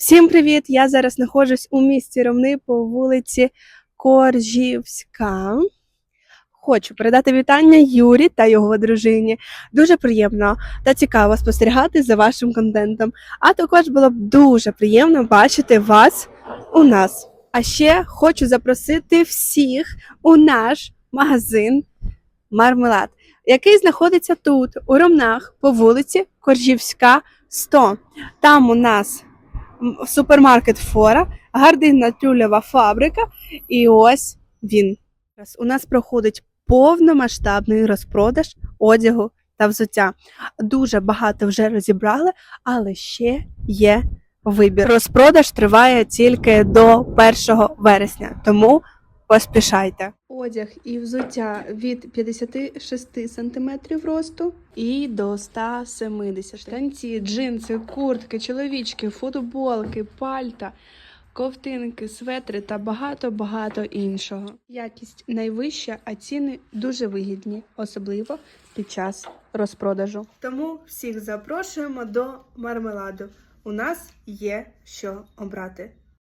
Всім привіт! Я зараз знаходжусь у місті Ромни по вулиці Коржівська. Хочу передати вітання Юрі та його дружині. Дуже приємно та цікаво спостерігати за вашим контентом. А також було б дуже приємно бачити вас у нас. А ще хочу запросити всіх у наш магазин Мармелад, який знаходиться тут, у Ромнах, по вулиці Коржівська, 100. Там у нас супермаркет Фора, гардинна тюлева фабрика, і ось він. У нас проходить повномасштабний розпродаж одягу та взуття. Дуже багато вже розібрали, але ще є вибір. Розпродаж триває тільки до 1 вересня, тому поспішайте. Одяг і взуття від 56 см росту і до 170 Штанці, джинси, куртки, чоловічки, футболки, пальта, ковтинки, светри та багато-багато іншого. Якість найвища, а ціни дуже вигідні, особливо під час розпродажу. Тому всіх запрошуємо до мармеладу. У нас є що обрати.